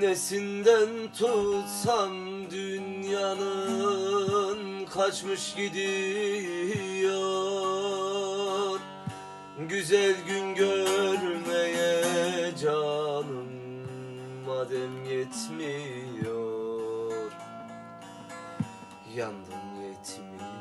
Nesinden tutsam dünyanın kaçmış gidiyor. Güzel gün görmeye canım madem yetmiyor. Yandım yetmiyor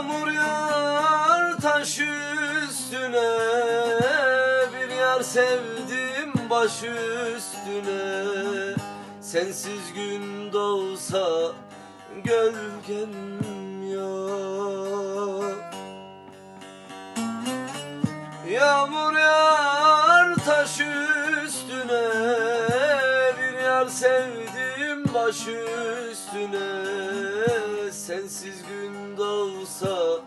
Yağmur yağar taş üstüne Bir yar sevdim baş üstüne. Sensiz gün doğsa gölgem yok. Yağmur yağar taş üstüne Bir yar sevdim baş üstüne. Sensiz gün doğsa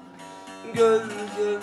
gölgem